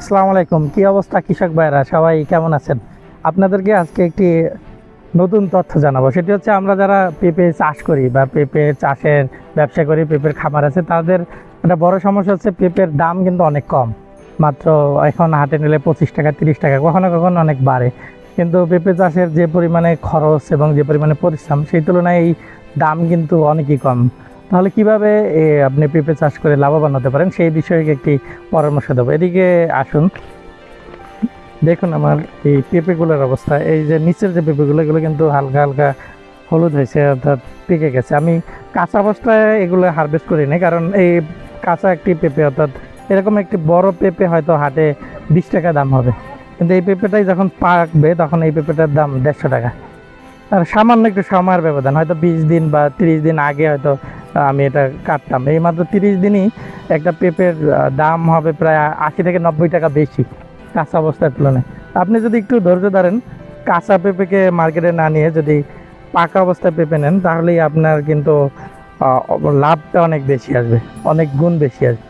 আসসালামু আলাইকুম। কি অবস্থা কৃষক ভাইরা সবাই কেমন আছেন? আপনাদেরকে আজকে একটি নতুন তথ্য জানাব। সেটি হচ্ছে আমরা যারা পেঁপে চাষ করি বা পেঁপে চাষের ব্যবসা করি, পেঁপের খামার আছে, তাদের একটা বড় সমস্যা হচ্ছে পেঁপের দাম কিন্তু অনেক কম। মাত্র এখন হাটে নিলে পঁচিশ টাকা, তিরিশ টাকা, কখনো কখনো অনেক বাড়ে। কিন্তু পেঁপে চাষের যে পরিমাণে খরচ এবং যে পরিমাণে পরিশ্রম, সেই তুলনায় এই দাম কিন্তু অনেকই কম। তাহলে কীভাবে আপনি পেঁপে চাষ করে লাভবান হতে পারেন সেই বিষয়ে একটি পরামর্শ দেবো। এদিকে আসুন। দেখুন আমার এই পেঁপেগুলোর অবস্থা। এই যে নিচের যে পেঁপেগুলো, এগুলো কিন্তু হালকা হালকা হলুদ হয়েছে, অর্থাৎ পেকে গেছে। আমি কাঁচা অবস্থায় এগুলো হারভেস্ট করি না কারণ এই কাঁচা একটি পেঁপে, অর্থাৎ এরকম একটি বড় পেঁপে হয়তো হাটে বিশ টাকা দাম হবে। কিন্তু এই পেঁপেটাই যখন পাকবে, তখন এই পেঁপেটার দাম দেড়শো টাকা। আর সামান্য একটু সময়ের ব্যবধান, হয়তো বিশ দিন বা তিরিশ দিন আগে হয়তো আমি এটা কাটতাম। এই মাত্র তিরিশ দিনই একটা পেঁপের দাম হবে প্রায় আশি থেকে নব্বই টাকা বেশি কাঁচা অবস্থার তুলনায়। আপনি যদি একটু ধৈর্য ধরেন, কাঁচা পেঁপেকে মার্কেটে না নিয়ে যদি পাকা অবস্থায় পেঁপে নেন, তাহলেই আপনার কিন্তু লাভটা অনেক বেশি আসবে, অনেক গুণ বেশি আসবে।